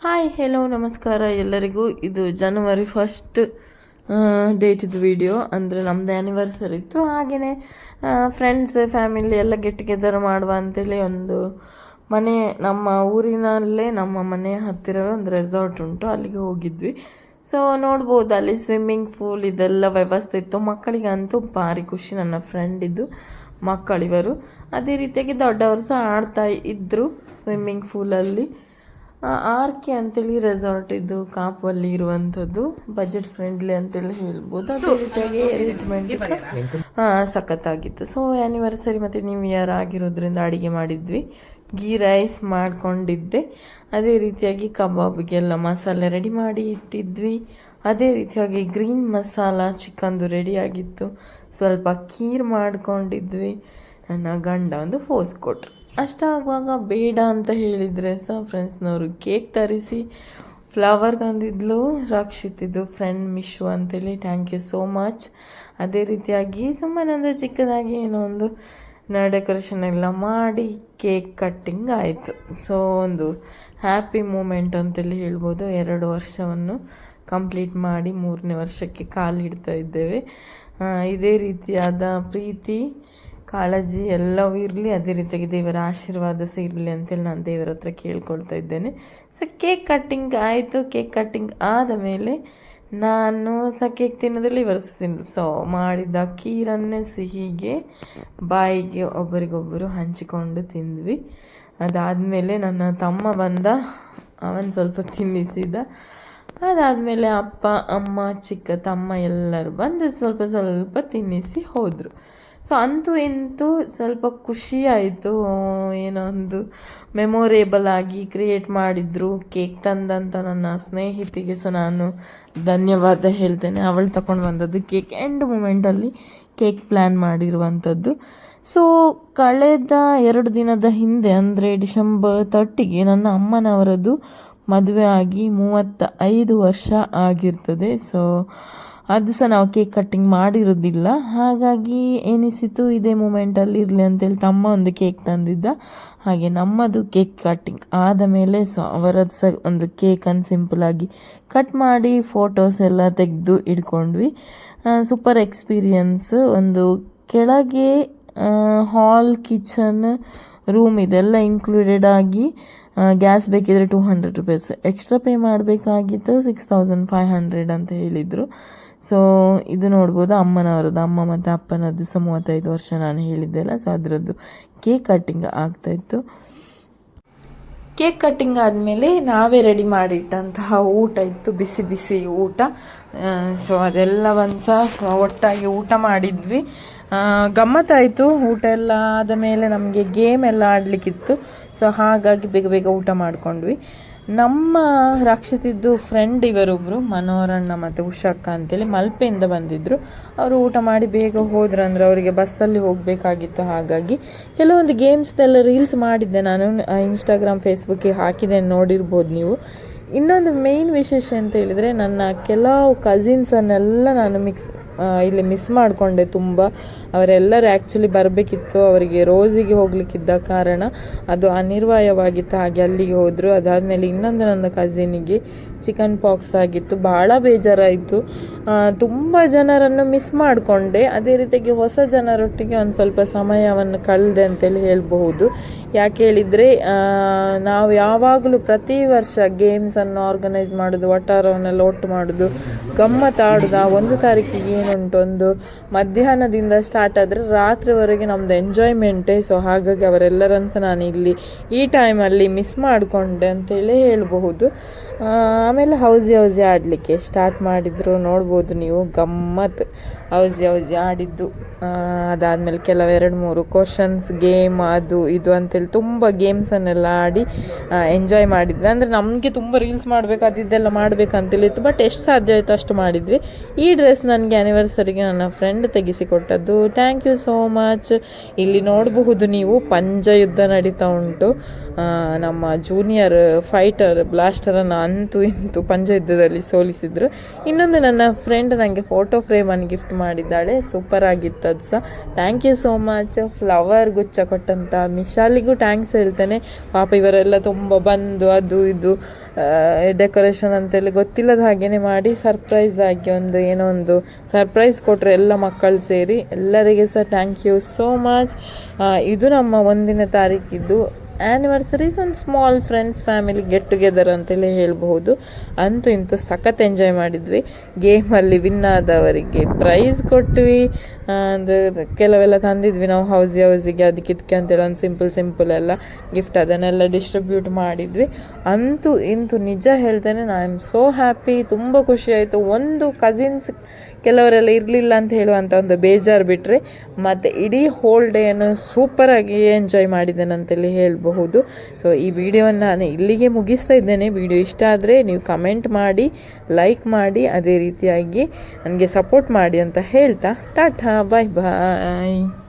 Hi hello ನಮಸ್ಕಾರ ಎಲ್ಲರಿಗೂ. ಇದು ಜನವರಿ ಫಸ್ಟ್ ಡೇಟಿದು ವಿಡಿಯೋ ಅಂದರೆ ನಮ್ಮದು ಆ್ಯನಿವರ್ಸರಿ ಇತ್ತು. ಹಾಗೆಯೇ ಫ್ರೆಂಡ್ಸ್ ಫ್ಯಾಮಿಲಿ ಎಲ್ಲ ಗೆಟ್ ಟುಗೆದರ್ ಮಾಡುವ ಅಂತೇಳಿ ಒಂದು ಮನೆ, ನಮ್ಮ ಊರಿನಲ್ಲೇ ನಮ್ಮ ಮನೆ ಹತ್ತಿರ ಒಂದು ರೆಸಾರ್ಟ್ ಉಂಟು. ಅಲ್ಲಿಗೆ ಹೋಗಿದ್ವಿ. ಸೊ ನೋಡ್ಬೋದು, ಅಲ್ಲಿ ಸ್ವಿಮ್ಮಿಂಗ್ ಫೂಲ್ ಇದೆಲ್ಲ ವ್ಯವಸ್ಥೆ ಇತ್ತು. ಮಕ್ಕಳಿಗಂತೂ ಭಾರಿ ಖುಷಿ. ನನ್ನ ಫ್ರೆಂಡಿದ್ದು ಮಕ್ಕಳಿವರು. ಅದೇ ರೀತಿಯಾಗಿ ದೊಡ್ಡವರು ಸಹ ಆಡ್ತಾ ಇದ್ದರು ಸ್ವಿಮ್ಮಿಂಗ್ ಪೂಲಲ್ಲಿ ಆರ್ ಕೆ ಅಂತೇಳಿ ರೆಸಾರ್ಟ್ ಇದು ಕಾಪಲ್ಲಿ ಇರುವಂಥದ್ದು. ಬಜೆಟ್ ಫ್ರೆಂಡ್ಲಿ ಅಂತೇಳಿ ಹೇಳ್ಬೋದು. ಅದೇ ರೀತಿಯಾಗಿ ಅರೇಂಜ್ಮೆಂಟ್ ಸಖತ್ತಾಗಿತ್ತು. ಸೊ ಆ್ಯನಿವರ್ಸರಿ ಮತ್ತು ನ್ಯೂ ಇಯರ್ ಆಗಿರೋದ್ರಿಂದ ಅಡುಗೆ ಮಾಡಿದ್ವಿ. ಗೀ ರೈಸ್ ಮಾಡ್ಕೊಂಡಿದ್ದೆ. ಅದೇ ರೀತಿಯಾಗಿ ಕಬಾಬ್ಗೆಲ್ಲ ಮಸಾಲೆ ರೆಡಿ ಮಾಡಿ ಇಟ್ಟಿದ್ವಿ. ಅದೇ ರೀತಿಯಾಗಿ ಗ್ರೀನ್ ಮಸಾಲ ಚಿಕನ್ದು ರೆಡಿ ಆಗಿತ್ತು. ಸ್ವಲ್ಪ ಖೀರ್ ಮಾಡ್ಕೊಂಡಿದ್ವಿ. ನನ್ನ ಗಂಡ ಒಂದು ಫೋಸ್ ಕೊಟ್ರು. ಅಷ್ಟಾಗುವಾಗ ಬೇಡ ಅಂತ ಹೇಳಿದರೆ ಸಹ ಫ್ರೆಂಡ್ಸ್ನವರು ಕೇಕ್ ತರಿಸಿ ಫ್ಲವರ್ ತಂದಿದ್ಲು, ರಕ್ಷಿತಿದ್ದು ಫ್ರೆಂಡ್ ಮಿಶು ಅಂತೇಳಿ. ಥ್ಯಾಂಕ್ ಯು ಸೋ ಮಚ್ ಅದೇ ರೀತಿಯಾಗಿ ಸುಮ್ಮನೆ ಅಂದರೆ ಚಿಕ್ಕದಾಗಿ ಏನೋ ಒಂದು ಡೆಕೋರೇಷನ್ ಎಲ್ಲ ಮಾಡಿ ಕೇಕ್ ಕಟ್ಟಿಂಗ್ ಆಯಿತು. ಸೊ ಒಂದು ಹ್ಯಾಪಿ ಮೂಮೆಂಟ್ ಅಂತೇಳಿ ಹೇಳ್ಬೋದು. ಎರಡು ವರ್ಷವನ್ನು ಕಂಪ್ಲೀಟ್ ಮಾಡಿ ಮೂರನೇ ವರ್ಷಕ್ಕೆ ಕಾಲಿಡ್ತಾ ಇದ್ದೇವೆ. ಇದೇ ರೀತಿಯಾದ ಪ್ರೀತಿ ಕಾಳಜಿ ಎಲ್ಲವೂ ಇರಲಿ, ಅದೇ ರೀತಿಯಾಗಿ ದೇವರ ಆಶೀರ್ವಾದ ಸಹ ಇರಲಿ ಅಂತೇಳಿ ನಾನು ದೇವರ ಹತ್ರ ಕೇಳ್ಕೊಳ್ತಾ ಇದ್ದೇನೆ. ಸೊ ಕೇಕ್ ಕಟ್ಟಿಂಗ್ ಆಯಿತು. ಕೇಕ್ ಕಟ್ಟಿಂಗ್ ಆದ ಮೇಲೆ ನಾನು ಸಹ ಕೇಕ್ ತಿನ್ನೋದ್ರಲ್ಲಿ ತಿನ್ನೋದು ಸೊ ಮಾಡಿದ ಖೀರನ್ನೇ ಸಿಹಿಗೆ ಬಾಯಿಗೆ ಒಬ್ಬರಿಗೊಬ್ಬರು ಹಂಚಿಕೊಂಡು ತಿಂದ್ವಿ. ಅದಾದಮೇಲೆ ನನ್ನ ತಮ್ಮ ಬಂದ, ಅವನು ಸ್ವಲ್ಪ ತಿನ್ನಿಸಿದ. ಅದಾದಮೇಲೆ ಅಪ್ಪ, ಅಮ್ಮ, ಚಿಕ್ಕ ತಮ್ಮ ಎಲ್ಲರೂ ಬಂದು ಸ್ವಲ್ಪ ಸ್ವಲ್ಪ ತಿನ್ನಿಸಿ ಹೋದರು. ಸೊ ಅಂತೂ ಇಂತೂ ಸ್ವಲ್ಪ ಖುಷಿ ಆಯಿತು ಏನೋ ಒಂದು ಮೆಮೊರೇಬಲ್ ಆಗಿ ಕ್ರಿಯೇಟ್ ಮಾಡಿದ್ರು ಕೇಕ್ ತಂದಂಥ ನನ್ನ ಸ್ನೇಹಿತಿಗೆ ಸಹ ನಾನು ಧನ್ಯವಾದ ಹೇಳ್ತೇನೆ. ಅವಳು ತಗೊಂಡು ಬಂದದ್ದು ಕೇಕ್ ಎಂಡ್ ಮೂಮೆಂಟಲ್ಲಿ ಕೇಕ್ ಪ್ಲ್ಯಾನ್ ಮಾಡಿರುವಂಥದ್ದು ಸೊ ಕಳೆದ ಎರಡು ದಿನದ ಹಿಂದೆ, ಅಂದರೆ ಡಿಸೆಂಬರ್ ತರ್ಟಿಗೆ ನನ್ನ ಅಮ್ಮನವರದ್ದು ಮದುವೆ ಆಗಿ ಮೂವತ್ತ ಐದು ವರ್ಷ ಆಗಿರ್ತದೆ. ಸೊ ಅದು ಸಹ ನಾವು ಕೇಕ್ ಕಟ್ಟಿಂಗ್ ಮಾಡಿರೋದಿಲ್ಲ. ಹಾಗಾಗಿ ಏನಿಸಿತು ಇದೇ ಮೂಮೆಂಟಲ್ಲಿ ಇರಲಿ ಅಂತೇಳಿ ತಮ್ಮ ಒಂದು ಕೇಕ್ ತಂದಿದ್ದ. ಹಾಗೆ ನಮ್ಮದು ಕೇಕ್ ಕಟ್ಟಿಂಗ್ ಆದ ಮೇಲೆ ಸೊ ಅವರದ್ದು ಸಹ ಒಂದು ಕೇಕನ್ನು ಸಿಂಪಲಾಗಿ ಕಟ್ ಮಾಡಿ ಫೋಟೋಸ್ ಎಲ್ಲ ತೆಗೆದು ಇಟ್ಕೊಂಡ್ವಿ ಸೂಪರ್ ಎಕ್ಸ್ಪೀರಿಯನ್ಸ್ ಒಂದು ಕೆಳಗೆ ಹಾಲ್ ಕಿಚನ್ ರೂಮ್ ಇದೆಲ್ಲ ಇನ್ಕ್ಲೂಡೆಡ್ ಆಗಿ ಗ್ಯಾಸ್ ಬೇಕಿದ್ರೆ two hundred rupees extra pay ಮಾಡಬೇಕಾಗಿತ್ತು ಸಿಕ್ಸ್ ತೌಸಂಡ್ ಫೈವ್ ಹಂಡ್ರೆಡ್ ಅಂತ ಹೇಳಿದರು. ಸೊ ಇದು ನೋಡ್ಬೋದು ಅಮ್ಮನವರದ್ದು, ಅಮ್ಮ ಮತ್ತು ಅಪ್ಪನದ್ದು ಸಹ ಮೂವತ್ತೈದು ವರ್ಷ ನಾನು ಹೇಳಿದ್ದೆಲ್ಲ ಸೊ ಅದರದ್ದು ಕೇಕ್ ಕಟ್ಟಿಂಗ್ ಆಗ್ತಾಯಿತ್ತು ಕೇಕ್ ಕಟ್ಟಿಂಗ್ ಆದಮೇಲೆ ನಾವೇ ರೆಡಿ ಮಾಡಿಟ್ಟಂತಹ ಊಟ ಇತ್ತು, ಬಿಸಿ ಬಿಸಿ ಊಟ. ಸೊ ಅದೆಲ್ಲವನ್ನು ಸಹ ಒಟ್ಟಾಗಿ ಊಟ ಮಾಡಿದ್ವಿ. ಗಮ್ಮತ್ತಾಯಿತು ಊಟ ಎಲ್ಲ ಆದ ಮೇಲೆ ನಮಗೆ ಗೇಮ್ ಎಲ್ಲ ಆಡಲಿಕ್ಕಿತ್ತು. ಸೊ ಹಾಗಾಗಿ ಬೇಗ ಬೇಗ ಊಟ ಮಾಡ್ಕೊಂಡ್ವಿ. ನಮ್ಮ ರಕ್ಷಿಸಿದ್ದು ಫ್ರೆಂಡ್ ಇವರೊಬ್ಬರು ಮನೋರಣ್ಣ ಮತ್ತು ಉಷಕ್ಕ ಅಂತೇಳಿ ಮಲ್ಪೆಯಿಂದ ಬಂದಿದ್ದರು ಅವರು ಊಟ ಮಾಡಿ ಬೇಗ ಹೋದ್ರು ಅಂದರೆ ಅವರಿಗೆ ಬಸ್ಸಲ್ಲಿ ಹೋಗಬೇಕಾಗಿತ್ತು. ಹಾಗಾಗಿ ಕೆಲವೊಂದು ಗೇಮ್ಸ್ದೆಲ್ಲ ರೀಲ್ಸ್ ಮಾಡಿದ್ದೆ ನಾನು. ಇನ್ಸ್ಟಾಗ್ರಾಮ್ ಫೇಸ್ಬುಕ್ಕಿಗೆ ಹಾಕಿದೆ ನೋಡಿರ್ಬೋದು ನೀವು. ಇನ್ನೊಂದು ಮೇಯ್ನ್ ವಿಶೇಷ ಅಂತ ಹೇಳಿದರೆ ನನ್ನ ಕೆಲವು ಕಸಿನ್ಸನ್ನೆಲ್ಲ ನಾನು ಮಿಕ್ಸ್ ಇಲ್ಲಿ ಮಿಸ್ ಮಾಡಿಕೊಂಡೆ ತುಂಬ. ಅವರೆಲ್ಲರೂ ಆ್ಯಕ್ಚುಲಿ ಬರಬೇಕಿತ್ತು. ಅವರಿಗೆ ರೋಸಿಗೆ ಹೋಗಲಿಕ್ಕಿದ್ದ ಕಾರಣ ಅದು ಅನಿರ್ವಾಯವಾಗಿತ್ತು. ಹಾಗೆ ಅಲ್ಲಿಗೆ ಹೋದರು. ಅದಾದಮೇಲೆ ಇನ್ನೊಂದು ನನ್ನ ಕಸಿನಿಗೆ ಚಿಕನ್ ಪಾಕ್ಸ್ ಆಗಿತ್ತು. ಭಾಳ ಬೇಜಾರಾಯಿತು. ತುಂಬ ಜನರನ್ನು ಮಿಸ್ ಮಾಡಿಕೊಂಡೆ. ಅದೇ ರೀತಿಯಾಗಿ ಹೊಸ ಜನರೊಟ್ಟಿಗೆ ಒಂದು ಸ್ವಲ್ಪ ಸಮಯವನ್ನು ಕಳೆದೆ ಅಂತೇಳಿ ಹೇಳಬಹುದು. ಯಾಕೆ ಹೇಳಿದರೆ ನಾವು ಯಾವಾಗಲೂ ಪ್ರತಿ ವರ್ಷ ಗೇಮ್ಸನ್ನು ಆರ್ಗನೈಸ್ ಮಾಡೋದು ಒಟ್ಟಾರವನ್ನೆಲ್ಲ ಒಟ್ಟು ಮಾಡೋದು ಗಮ್ಮತ್ತು ಆಡೋದು ಆ ಒಂದು ತಾರೀಕಿಗೆ ಏನುಂಟು ಒಂದು ಮಧ್ಯಾಹ್ನದಿಂದ ಸ್ಟಾರ್ಟ್ ಆದರೆ ರಾತ್ರಿವರೆಗೆ ನಮ್ಮದು ಎಂಜಾಯ್ಮೆಂಟೇ ಸೊ ಹಾಗಾಗಿ ಅವರೆಲ್ಲರನ್ನು ಸಹ ನಾನು ಇಲ್ಲಿ ಈ ಟೈಮಲ್ಲಿ ಮಿಸ್ ಮಾಡಿಕೊಂಡೆ ಅಂತೇಳಿ ಹೇಳಬಹುದು. ಆಮೇಲೆ ಹೌಸಿ ಹೌಸಿ ಆಡಲಿಕ್ಕೆ ಸ್ಟಾರ್ಟ್ ಮಾಡಿದ್ರು. ನೋಡ್ಬೋದು ನೀವು, ಗಮ್ಮತ್. ಹೌಸಿ ಹೌಸಿ ಆಡಿದ್ದು. ಅದಾದಮೇಲೆ ಕೆಲವು ಎರಡು ಮೂರು ಕ್ವಶನ್ಸ್ ಗೇಮ್ ಅದು, ಇದು ಅಂತೇಳಿ ತುಂಬ ಗೇಮ್ಸನ್ನೆಲ್ಲ ಆಡಿ ಎಂಜಾಯ್ ಮಾಡಿದ್ವಿ. ಅಂದರೆ ನಮಗೆ ತುಂಬ ರೀಲ್ಸ್ ಮಾಡಬೇಕು ಅದಿದ್ದೆಲ್ಲ ಮಾಡಬೇಕಂತೇಳಿತ್ತು ಬಟ್ ಎಷ್ಟು ಸಾಧ್ಯ ಆಯಿತು ಅಷ್ಟು ಮಾಡಿದ್ವಿ. ಈ ಡ್ರೆಸ್ ನನಗೆ ಆ್ಯನಿವರ್ಸರಿಗೆ ನನ್ನ ಫ್ರೆಂಡ್ ತೆಗೆಸಿಕೊಟ್ಟದ್ದು. ಥ್ಯಾಂಕ್ ಯು ಸೋ ಮಚ್ ಇಲ್ಲಿ ನೋಡಬಹುದು ನೀವು ಪಂಜ ಯುದ್ಧ ನಡೀತಾ ಉಂಟು. ನಮ್ಮ ಜೂನಿಯರ್ ಫೈಟರ್ ಬ್ಲಾಸ್ಟರನ್ನು ಅಂತೂ ಇಂತು ಪಂಜ ಯುದ್ಧದಲ್ಲಿ ಸೋಲಿಸಿದ್ರು. ಇನ್ನೊಂದು ನನ್ನ ಫ್ರೆಂಡ್ ನನಗೆ ಫೋಟೋ ಫ್ರೇಮನ್ನು ಗಿಫ್ಟ್ ಮಾಡಿದ್ದಾಳೆ. ಸೂಪರ್ ಆಗಿತ್ತು ಅದು ಸಹ. Thank you so much flower ಗುಚ್ಛ ಕೊಟ್ಟಂಥ ಮಿಶಾಲಿಗೂ ಥ್ಯಾಂಕ್ಸ್ ಹೇಳ್ತೇನೆ. ಪಾಪ ಇವರೆಲ್ಲ ತುಂಬ ಬಂದು ಅದು ಇದು. ಡೆಕೋರೇಷನ್ ಅಂತೇಳಿ ಗೊತ್ತಿಲ್ಲದ ಹಾಗೇನೆ ಮಾಡಿ ಸರ್ಪ್ರೈಸ್ ಆಗಿ ಒಂದು ಏನೋ ಒಂದು ಸರ್ಪ್ರೈಸ್ ಕೊಟ್ಟರೆ ಎಲ್ಲ ಮಕ್ಕಳು ಸೇರಿ ಎಲ್ಲರಿಗೆ ಸಹ ಥ್ಯಾಂಕ್ ಯು ಸೋ ಮಚ್ ಇದು ನಮ್ಮ ಒಂದಿನ ತಾರೀಕಿದ್ದು ಆ್ಯನಿವರ್ಸರೀಸ್ ಒಂದು small friends family get together ಅಂತೇಳಿ ಹೇಳಬಹುದು. ಅಂತೂ ಇಂತೂ ಸಖತ್ ಎಂಜಾಯ್ ಮಾಡಿದ್ವಿ. ಗೇಮಲ್ಲಿ ವಿನ್ ಆದವರಿಗೆ ಪ್ರೈಸ್ ಕೊಟ್ವಿ. ಅದು ಕೆಲವೆಲ್ಲ ತಂದಿದ್ವಿ ನಾವು ಹೌಸ್ ಹೌಸಿಗೆ ಅದಕ್ಕೆ ಇದಕ್ಕೆ ಅಂತೇಳಿ ಒಂದು ಸಿಂಪಲ್ ಸಿಂಪಲ್ ಎಲ್ಲ ಗಿಫ್ಟ್ ಅದನ್ನೆಲ್ಲ ಡಿಸ್ಟ್ರಿಬ್ಯೂಟ್ ಮಾಡಿದ್ವಿ. ಅಂತೂ ಇಂತೂ ನಿಜ ಹೇಳ್ತೇನೆ ಐ ಆಮ್ ಸೋ ಹ್ಯಾಪಿ ತುಂಬ ಖುಷಿ ಆಯಿತು. ಒಂದು ಕಸಿನ್ಸ್ ಕೆಲವರೆಲ್ಲ ಇರಲಿಲ್ಲ ಅಂತ ಹೇಳುವಂಥ ಒಂದು ಬೇಜಾರು ಬಿಟ್ಟರೆ ಮತ್ತು ಇಡೀ ಹೋಲ್ ಡೇಯನ್ನು ಸೂಪರಾಗಿ ಎಂಜಾಯ್ ಮಾಡಿದ್ದೇನೆ ಅಂತೇಳಿ ಹೇಳಬಹುದು. ಸೊ ಈ ವಿಡಿಯೋವನ್ನು ನಾನು ಇಲ್ಲಿಗೆ ಮುಗಿಸ್ತಾ ಇದ್ದೇನೆ. ವಿಡಿಯೋ ಇಷ್ಟ ಆದರೆ ನೀವು ಕಮೆಂಟ್ ಮಾಡಿ ಲೈಕ್ ಮಾಡಿ, ಅದೇ ರೀತಿಯಾಗಿ ನನಗೆ ಸಪೋರ್ಟ್ ಮಾಡಿ ಅಂತ ಹೇಳ್ತಾ, ಟಾಟಾ! Bye-bye.